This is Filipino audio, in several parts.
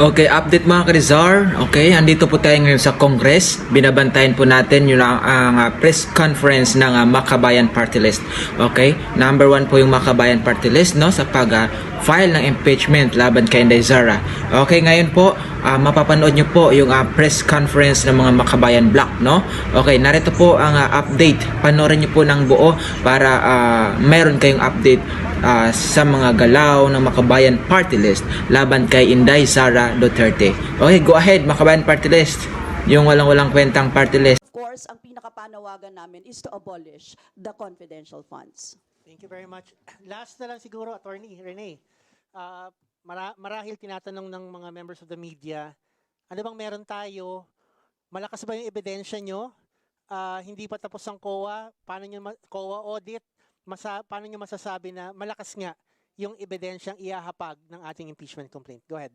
Okay, update mga Karizar. Okay, andito po tayo ngayon sa Congress. Binabantayan po natin yung ang, ang, ah, press conference ng ah, Makabayan Party List. Okay, number one po yung Makabayan Party List no, sa pag ah, file ng impeachment laban kay Inday Zara. Okay, ngayon po, ah, mapapanood nyo po yung ah, press conference ng mga Makabayan Block. No? Okay, narito po ang ah, update. Panoorin nyo po ng buo para ah, meron kayong update ah, sa mga galaw ng Makabayan Party List laban kay Inday Sara Duterte. Okay, go ahead, Makabayan Party List. Yung walang-walang kwentang party list. Of course, ang pinakapanawagan namin is to abolish the confidential funds. Thank you very much. Last na lang siguro, Attorney Rene. Ah, mara- marahil tinatanong ng mga members of the media, ano bang meron tayo? Malakas ba yung ebidensya nyo? Ah, hindi pa tapos ang COA? Paano nyo ma- COA audit? Masa- paano nyo masasabi na malakas nga yung ebidensyang iahapag ng ating impeachment complaint? Go ahead.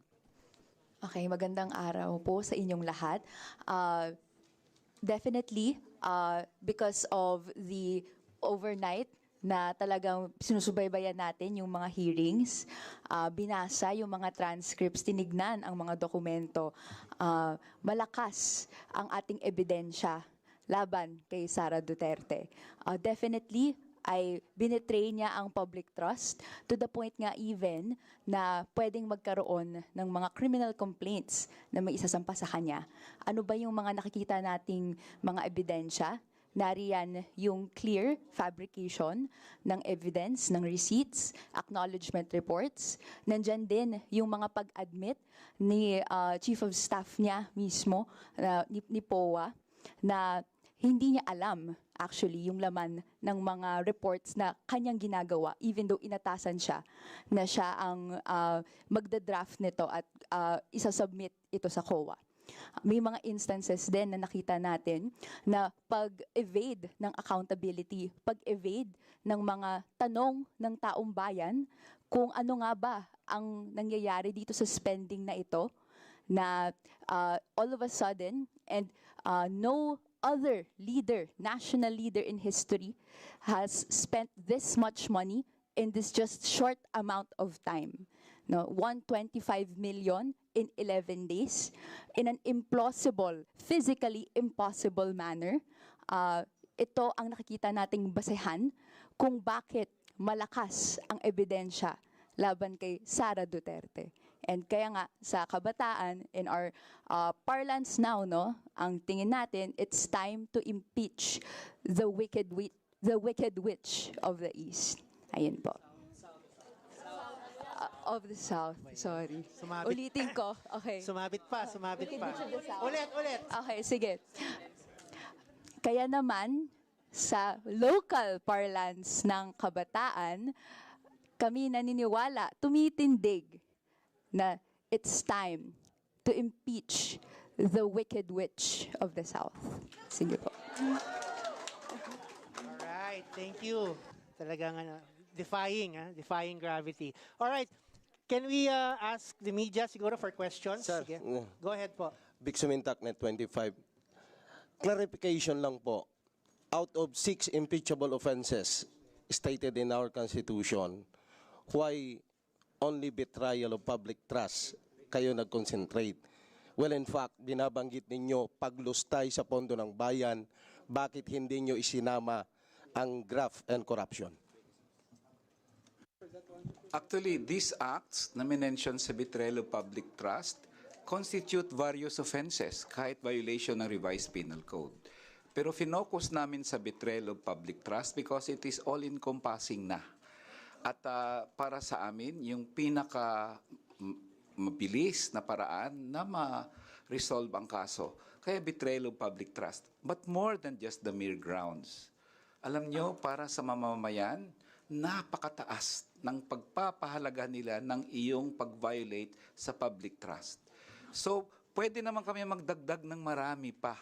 Okay, magandang araw po sa inyong lahat. Uh, definitely, uh, because of the overnight na talagang sinusubaybayan natin yung mga hearings, uh, binasa yung mga transcripts, tinignan ang mga dokumento, uh, malakas ang ating ebidensya laban kay Sara Duterte. Uh, definitely, ay binetray niya ang public trust to the point nga even na pwedeng magkaroon ng mga criminal complaints na may isasampa sa kanya. Ano ba yung mga nakikita nating mga ebidensya? Nariyan yung clear fabrication ng evidence, ng receipts, acknowledgement reports. Nandyan din yung mga pag-admit ni uh, Chief of Staff niya mismo, uh, ni, ni POA, na hindi niya alam actually yung laman ng mga reports na kanyang ginagawa even though inatasan siya na siya ang uh, magda-draft nito at uh, isasubmit ito sa COA. May mga instances din na nakita natin na pag-evade ng accountability, pag-evade ng mga tanong ng taong bayan kung ano nga ba ang nangyayari dito sa spending na ito na uh, all of a sudden and uh, no other leader, national leader in history has spent this much money in this just short amount of time. No, 125 million in 11 days in an implausible, physically impossible manner. Uh, ito ang nakikita nating basehan kung bakit malakas ang ebidensya laban kay Sara Duterte. And kaya nga sa kabataan in our uh, parlance now no, ang tingin natin it's time to impeach the wicked wi- the wicked witch of the east. Ayun po. Uh, of the south, sorry. Sumabit. Ulitin ko. Okay. Sumabit pa, sumabit pa. Ulit, ulit. Okay, sige. Kaya naman, sa local parlance ng kabataan, kami naniniwala, tumitindig na it's time to impeach the wicked witch of the South. Sige po. Alright, thank you. Talagang ano, defying, ah, defying gravity. Alright, can we uh, ask the media siguro for questions? Sir, Sige. Go ahead po. Big Sumintak Net 25. Clarification lang po. Out of six impeachable offenses stated in our Constitution, why only betrayal of public trust kayo nag-concentrate? Well, in fact, binabanggit ninyo paglustay sa pondo ng bayan, bakit hindi nyo isinama ang graft and corruption? Actually, these acts na minention sa betrayal of public trust constitute various offenses, kahit violation ng revised penal code. Pero finocus namin sa betrayal of public trust because it is all-encompassing na. At ah, para sa amin, yung pinaka mabilis na paraan na ma-resolve ang kaso. Kaya betrayal of public trust. But more than just the mere grounds. Alam nyo, para sa mamamayan, napakataas ng pagpapahalaga nila ng iyong pag-violate sa public trust. So, pwede naman kami magdagdag ng marami pa.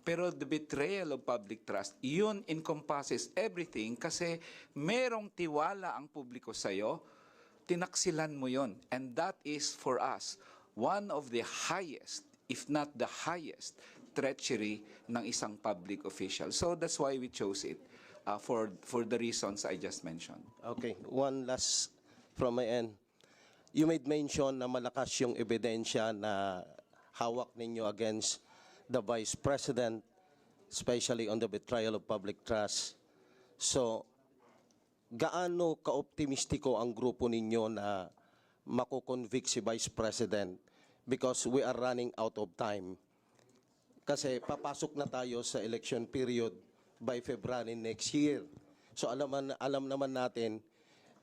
Pero the betrayal of public trust, yun encompasses everything kasi merong tiwala ang publiko sa'yo, tinaksilan mo yon And that is for us, one of the highest, if not the highest, treachery ng isang public official. So that's why we chose it uh, for, for the reasons I just mentioned. Okay, one last from my end. you made mention na malakas yung ebidensya na hawak ninyo against the Vice President, especially on the betrayal of public trust. So, gaano ka-optimistiko ang grupo ninyo na makukonvict si Vice President because we are running out of time. Kasi papasok na tayo sa election period by February next year. So alam, alam naman natin,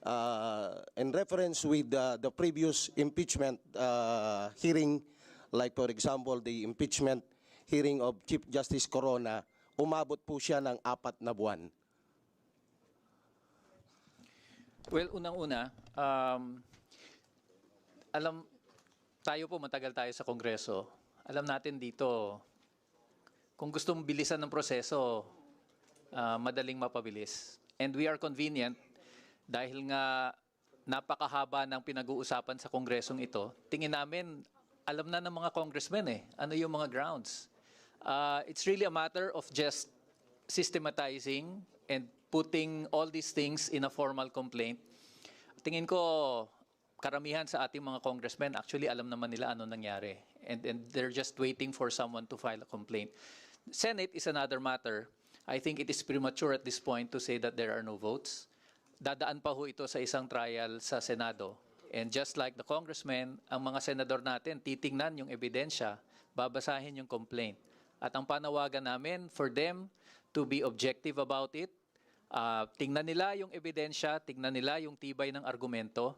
uh, in reference with uh, the previous impeachment uh, hearing, like for example, the impeachment hearing of Chief Justice Corona, umabot po siya ng apat na buwan. Well, unang-una, um, alam, tayo po matagal tayo sa Kongreso. Alam natin dito, kung gustong bilisan ng proseso, ah, madaling mapabilis. And we are convenient dahil nga napakahaba ng pinag-uusapan sa Kongresong ito. Tingin namin, alam na ng mga congressmen eh, ano yung mga grounds. Ah, it's really a matter of just systematizing and putting all these things in a formal complaint. Tingin ko, karamihan sa ating mga congressmen, actually alam naman nila ano nangyari. And, and they're just waiting for someone to file a complaint. Senate is another matter. I think it is premature at this point to say that there are no votes. Dadaan pa ho ito sa isang trial sa Senado. And just like the congressmen, ang mga senador natin, titingnan yung ebidensya, babasahin yung complaint. At ang panawagan namin for them to be objective about it, Ah, tingnan nila yung ebidensya, tingnan nila yung tibay ng argumento.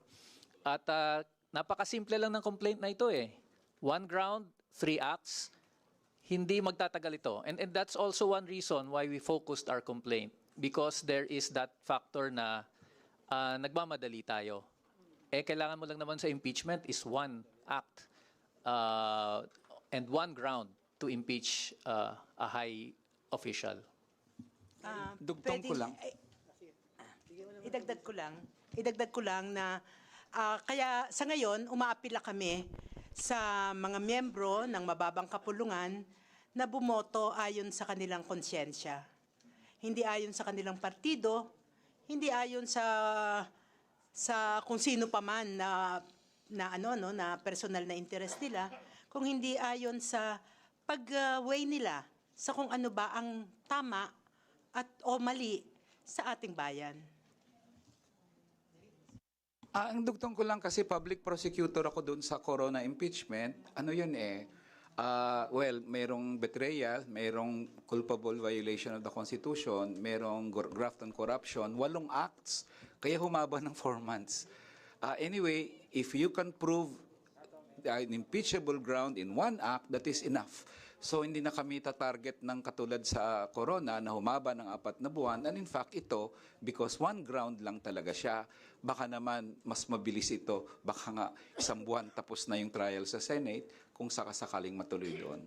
At ah, napakasimple lang ng complaint na ito eh. One ground, three acts. Hindi magtatagal ito. And, and that's also one reason why we focused our complaint. Because there is that factor na ah, nagmamadali tayo. Eh, kailangan mo lang naman sa impeachment is one act ah, and one ground to impeach ah, a high official. Ah, Dugtong ko lang. ay, idagdag ko lang. Idagdag ko lang na ah, kaya sa ngayon umaapila kami sa mga miyembro ng mababang kapulungan na bumoto ayon sa kanilang konsyensya. Hindi ayon sa kanilang partido, hindi ayon sa sa kung sino pa man na na ano no na personal na interest nila, kung hindi ayon sa pag-weigh nila sa kung ano ba ang tama at o mali sa ating bayan. Ah, ang dugtong ko lang kasi public prosecutor ako doon sa corona impeachment. Ano yun eh? Ah, well, merong betrayal, merong culpable violation of the Constitution, merong graft and corruption, walong acts. Kaya humaba ng four months. Ah, anyway, if you can prove an impeachable ground in one act, that is enough. So hindi na kami tatarget ng katulad sa corona na humaba ng apat na buwan. And in fact, ito, because one ground lang talaga siya, baka naman mas mabilis ito. Baka nga isang buwan tapos na yung trial sa Senate kung sakasakaling matuloy doon.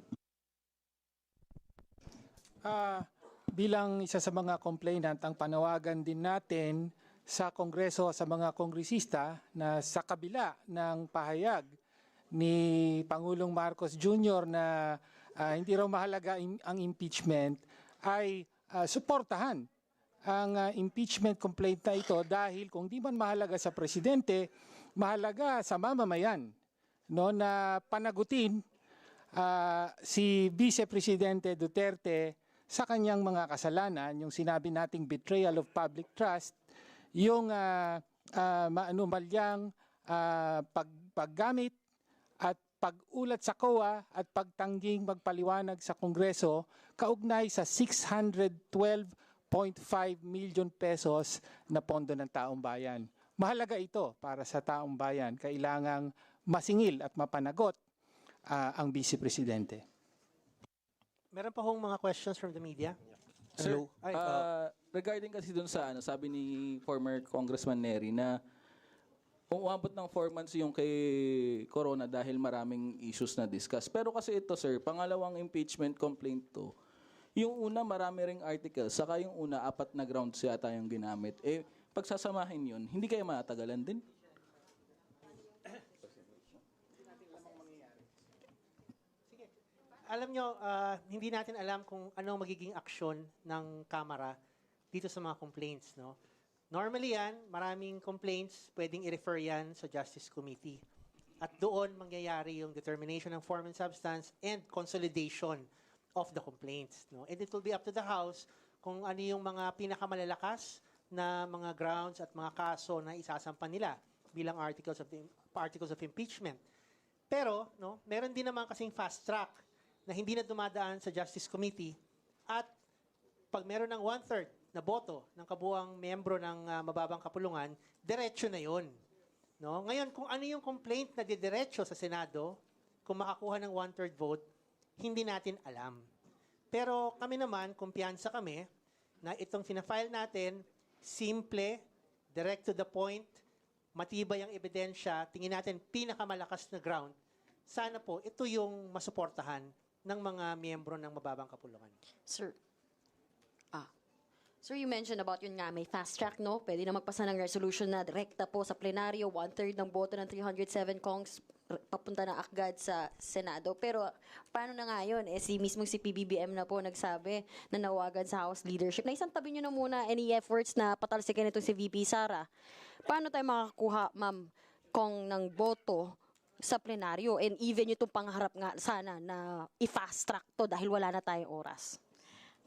Ah, bilang isa sa mga complainant, ang panawagan din natin sa Kongreso, sa mga kongresista na sa kabila ng pahayag ni Pangulong Marcos Jr. na ah, hindi raw mahalaga ang impeachment ay ah, suportahan ang ah, impeachment complaint na ito dahil kung di man mahalaga sa presidente, mahalaga sa mamamayan no na panagutin ah, si Vice Presidente Duterte sa kanyang mga kasalanan, yung sinabi nating betrayal of public trust, yung uh, maanumalyang ah, pag, paggamit at pag-ulat sa COA at pagtangging magpaliwanag sa Kongreso kaugnay sa 612.5 million pesos na pondo ng taong bayan. Mahalaga ito para sa taong bayan. Kailangang masingil at mapanagot ah, ang Vice Presidente. Meron pa hong mga questions from the media? Sir, Hello? Ay, uh, regarding kasi dun sa ano, sabi ni former Congressman Neri na kung umabot ng 4 months yung kay Corona dahil maraming issues na discuss. Pero kasi ito sir, pangalawang impeachment complaint to. Yung una marami ring articles, saka yung una apat na grounds yata yung ginamit. Eh, pagsasamahin yun, hindi kaya matagalan din? Alam nyo, ah, hindi natin alam kung anong magiging aksyon ng Kamara dito sa mga complaints. No? Normally yan, maraming complaints, pwedeng i-refer yan sa Justice Committee. At doon mangyayari yung determination ng form and substance and consolidation of the complaints. No? And it will be up to the House kung ano yung mga pinakamalalakas na mga grounds at mga kaso na isasampan nila bilang articles of, articles of impeachment. Pero, no, meron din naman kasing fast track na hindi na dumadaan sa Justice Committee at pag meron ng one-third na boto ng kabuang membro ng ah, mababang kapulungan, diretso na yon. No? Ngayon, kung ano yung complaint na didiretso sa Senado, kung makakuha ng one-third vote, hindi natin alam. Pero kami naman, kumpiyansa kami, na itong fina-file natin, simple, direct to the point, matibay ang ebidensya, tingin natin pinakamalakas na ground, sana po ito yung masuportahan ng mga miyembro ng mababang kapulungan. Sir, ah, Sir, you mentioned about yun nga, may fast track, no? Pwede na magpasa ng resolution na direkta po sa plenaryo, one-third ng boto ng 307 Kongs papunta na agad sa Senado. Pero paano na nga yun? Eh, si mismong si PBBM na po nagsabi na nawagan sa House leadership. Na isang tabi nyo na muna any efforts na patalsikin itong si VP Sara. Paano tayo makakakuha, ma'am, kung ng boto sa plenaryo and even itong pangarap nga sana na i-fast track to dahil wala na tayong oras.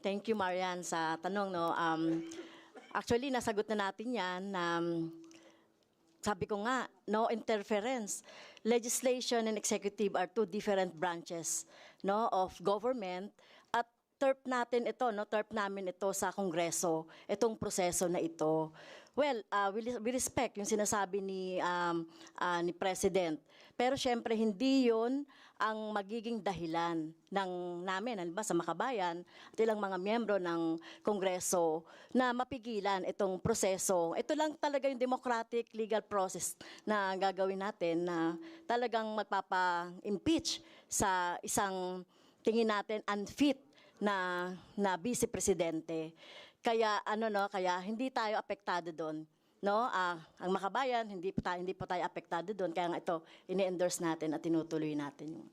Thank you, Marian, sa tanong. No? Um, actually, nasagot na natin yan. Um, sabi ko nga, no interference. Legislation and executive are two different branches no, of government. At terp natin ito, no, terp namin ito sa Kongreso, itong proseso na ito. Well, uh, we, respect yung sinasabi ni, um, uh, ni President. Pero syempre, hindi yun ang magiging dahilan ng namin, halimbawa sa Makabayan, at ilang mga miyembro ng Kongreso na mapigilan itong proseso. Ito lang talaga yung democratic legal process na gagawin natin na talagang magpapa-impeach sa isang tingin natin unfit na na vice presidente. Kaya ano no, kaya hindi tayo apektado doon. No, ah, ang makabayan hindi pa tayo hindi pa tayo apektado doon. Kaya nga ito ini-endorse natin at tinutuloy natin yung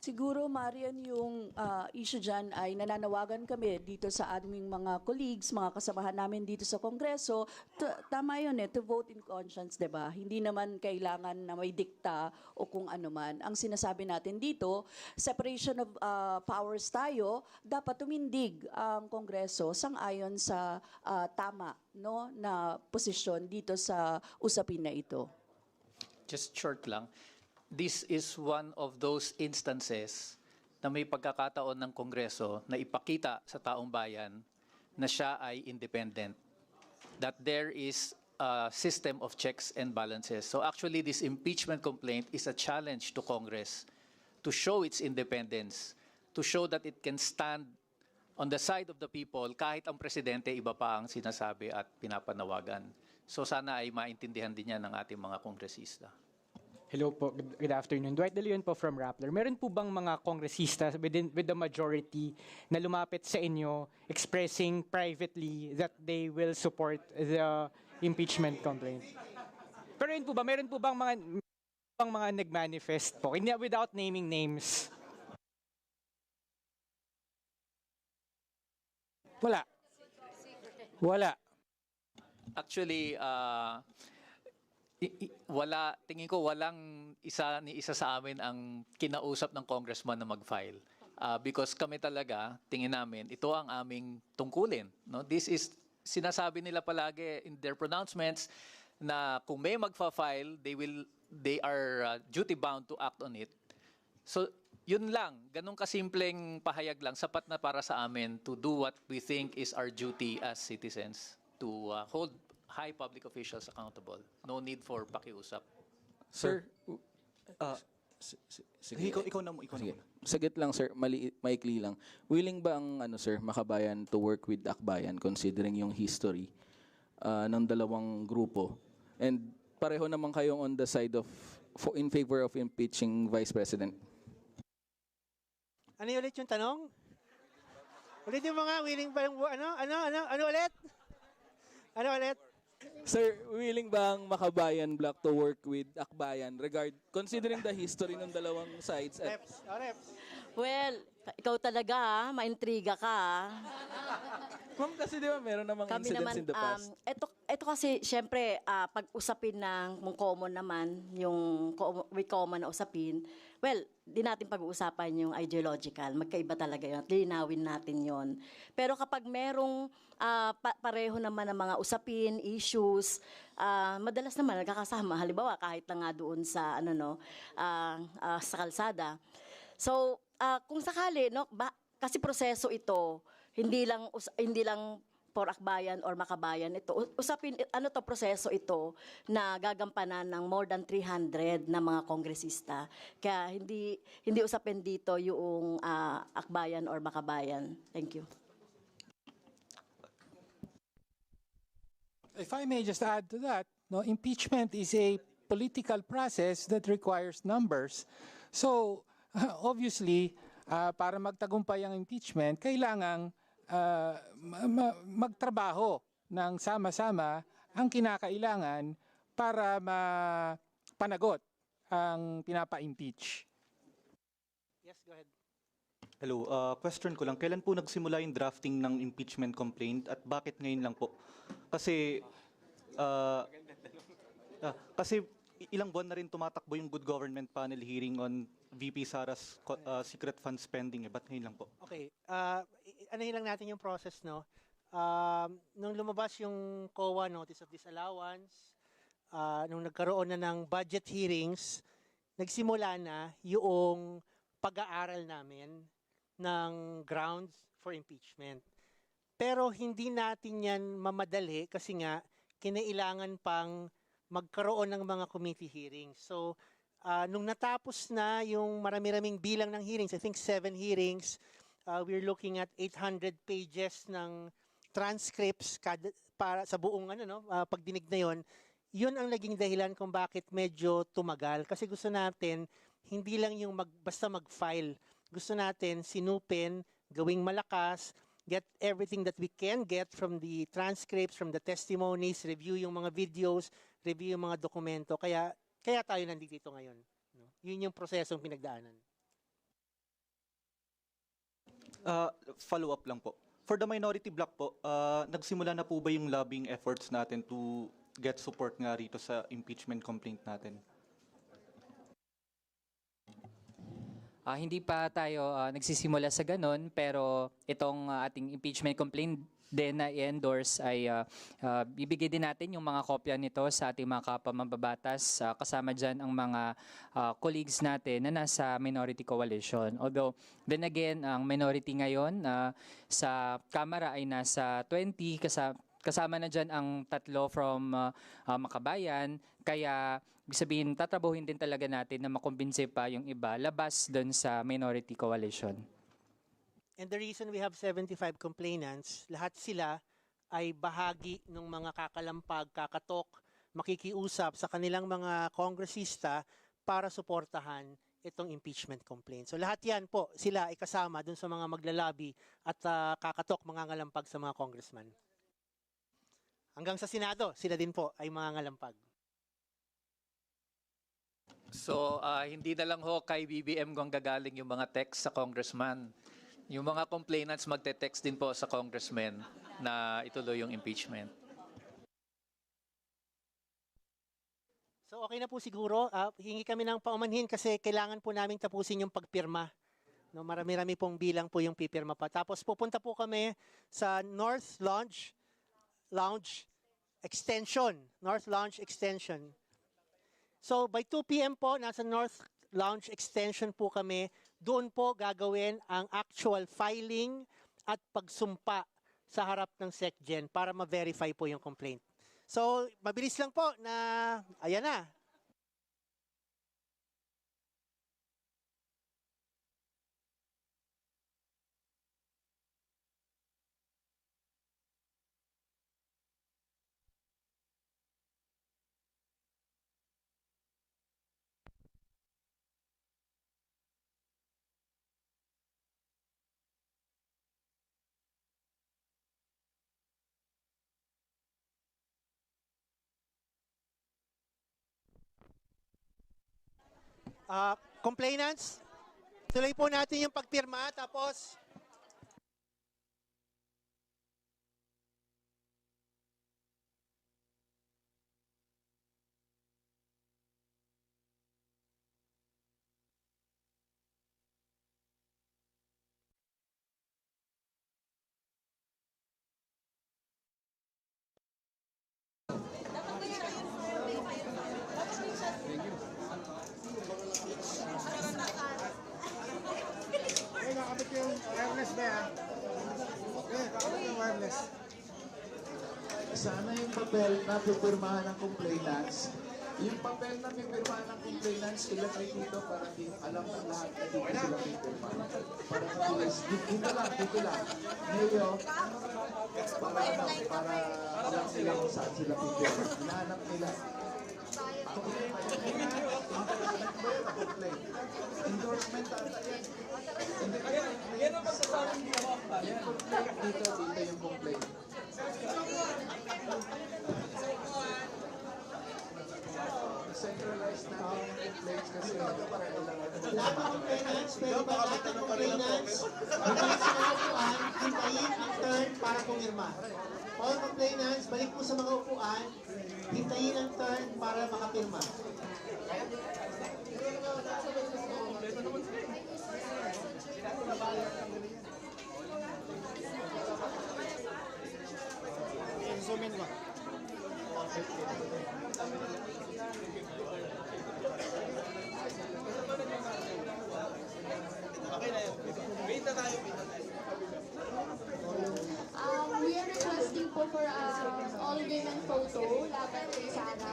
Siguro, Marian, yung ah, issue dyan ay nananawagan kami dito sa aming mga colleagues, mga kasamahan namin dito sa Kongreso. T- tama yun eh, to vote in conscience, ba? Hindi naman kailangan na may dikta o kung ano man. Ang sinasabi natin dito, separation of ah, powers tayo, dapat tumindig ang Kongreso sang-ayon sa ah, tama no, na posisyon dito sa usapin na ito. Just short lang. This is one of those instances na may pagkakataon ng Kongreso na ipakita sa taong bayan na siya ay independent. That there is a system of checks and balances. So actually, this impeachment complaint is a challenge to Congress to show its independence, to show that it can stand on the side of the people kahit ang presidente iba pa ang sinasabi at pinapanawagan. So sana ay maintindihan din yan ng ating mga kongresista. Hello po, good, afternoon. Dwight De Leon po from Rappler. Meron po bang mga kongresista within, with the majority na lumapit sa inyo expressing privately that they will support the impeachment complaint? Pero yun po ba, meron po bang mga bang mga nag-manifest po, without naming names? Wala. Wala. Actually, ah, wala, tingin ko walang isa ni isa sa amin ang kinausap ng congressman na mag-file. Ah, because kami talaga, tingin namin, ito ang aming tungkulin. No? This is, sinasabi nila palagi in their pronouncements na kung may magfa-file, they will they are ah, duty bound to act on it. So, yun lang, ganun kasimpleng pahayag lang, sapat na para sa amin to do what we think is our duty as citizens, to uh, hold high public officials accountable. No need for pakiusap. Sir, Ah, s- s- sige. ikaw, ikaw na mo, ikaw Sige. na muna. Sagit lang sir, mali maikli lang. Willing ba ang ano sir, Makabayan to work with Akbayan considering yung history ah, ng dalawang grupo? And pareho naman kayong on the side of for, in favor of impeaching Vice President. Ano yung ulit yung tanong? Ulit yung mga willing ba yung, ano, ano, ano, ano ulit? Ano ulit? Sir, willing ba ang Makabayan Block to work with Akbayan regard considering the history ng dalawang sides at Reps, oh, reps. Well, ikaw talaga ah, maintriga ka ah. Ma'am kasi di ba meron namang Kami incidents naman, in the past? um, ito, ito kasi, syempre, ah, pag usapin ng mong common naman, yung co- may common na usapin, well, di natin pag-uusapan yung ideological. Magkaiba talaga yun. At linawin natin yon. Pero kapag merong ah, pa- pareho naman ng mga usapin, issues, ah, madalas naman nagkakasama. Halimbawa, kahit na nga doon sa, ano no, ah, ah, sa kalsada. So, ah, kung sakali, no, ba, kasi proseso ito, hindi lang hindi lang for akbayan or makabayan ito. Usapin ano to proseso ito na gagampanan ng more than 300 na mga kongresista. Kaya hindi hindi usapin dito yung ah, akbayan or makabayan. Thank you. If I may just add to that, no, impeachment is a political process that requires numbers. So, obviously, uh, para magtagumpay ang impeachment, kailangang uh, ma- ma- magtrabaho ng sama-sama ang kinakailangan para mapanagot ang pinapa-impeach. Yes, go ahead. Hello, uh, question ko lang. Kailan po nagsimula yung drafting ng impeachment complaint at bakit ngayon lang po? Kasi, uh, ah, kasi ilang buwan na rin tumatakbo yung good government panel hearing on VP Sara's uh, secret fund spending. Eh. Ba't ngayon lang po? Okay, i- anahin lang natin yung process, no? Um, nung lumabas yung COA Notice of Disallowance, ah, nung nagkaroon na ng budget hearings, nagsimula na yung pag-aaral namin ng grounds for impeachment. Pero hindi natin yan mamadali kasi nga kinailangan pang magkaroon ng mga committee hearings. So, ah, nung natapos na yung marami-raming bilang ng hearings, I think seven hearings, uh, we're looking at 800 pages ng transcripts kada, para sa buong ano no ah, pagdinig na yon yun ang naging dahilan kung bakit medyo tumagal. Kasi gusto natin hindi lang yung mag, basta mag-file. Gusto natin sinupin gawing malakas get everything that we can get from the transcripts from the testimonies review yung mga videos review yung mga dokumento. Kaya kaya tayo nandito ngayon no? yun yung prosesong pinagdaanan Uh, follow-up lang po. For the minority block po, uh, nagsimula na po ba yung lobbying efforts natin to get support nga rito sa impeachment complaint natin? Ah, hindi pa tayo ah, nagsisimula sa ganun, pero itong ah, ating impeachment complaint din na i-endorse ay ah, bibigay din natin yung mga kopya nito sa ating mga kapwa mambabatas, ah, kasama dyan ang mga ah, colleagues natin na nasa minority coalition. Although, then again, ang minority ngayon ah, sa Kamara ay nasa 20, kasa, kasama na dyan ang tatlo from ah, ah, Makabayan, kaya sabihin, tatrabahuin din talaga natin na makumbinse pa yung iba labas doon sa minority coalition. And the reason we have 75 complainants, lahat sila ay bahagi ng mga kakalampag, kakatok, makikiusap sa kanilang mga kongresista para suportahan itong impeachment complaint. So lahat yan po, sila ay kasama dun sa mga maglalabi at ah, kakatok, mga ngalampag sa mga congressman. Hanggang sa Senado, sila din po ay mga ngalampag. So, ah, hindi na lang ho kay BBM kung gagaling yung mga text sa congressman. Yung mga complainants magte-text din po sa congressman na ituloy yung impeachment. So okay na po siguro. Ah, hingi kami ng paumanhin kasi kailangan po namin tapusin yung pagpirma. No, marami-rami pong bilang po yung pipirma pa. Tapos pupunta po kami sa North Lounge Lounge Extension, North Lounge Extension. So by 2 p.m. po nasa North Lounge Extension po kami. Doon po gagawin ang actual filing at pagsumpa sa harap ng SecGen para ma-verify po yung complaint. So, mabilis lang po na, ayan na, Ah, complainants, tuloy po natin yung pagpirma tapos yung papel na pipirmahan ng complainants, yung papel na pipirmahan ng complainants, ilagay dito para di, alam ng lahat na dito sila pipirmahan. Para mabilis. Dito lang, dito lang. Ngayon, para ano, para alam nila kung saan sila pipirmahan. Hinahanap nila. Endorsement ata yan. Yan ang magsasabing ginawa pa. Dito, dito yung. Centralized na complaints kasi pareho lang. lahat ng complainants, pwede ba lahat ng complainants, sa mga upuan, hintayin ang turn para pumirma. All complainants, balik po sa mga upuan, hintayin ang turn para makapirma. Zoom in mo. Um, we are requesting po for um, all women photo laban kay Sana.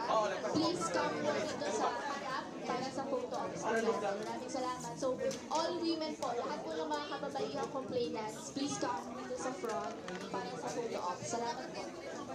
Please come po dito sa harap para sa photo ops. Maraming salamat. So, all women po, lahat po ng mga kababaihang complainants, please come dito sa front para sa photo ops. Salamat po.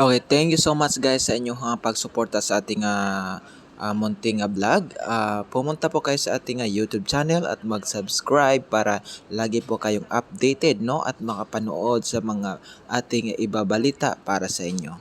Okay, thank you so much guys sa inyong uh, pagsuporta sa ating ah, ah, munting ah, vlog, ah, pumunta po kayo sa ating ah, YouTube channel at mag-subscribe para lagi po kayong updated no at makapanood sa mga ating ibabalita para sa inyo.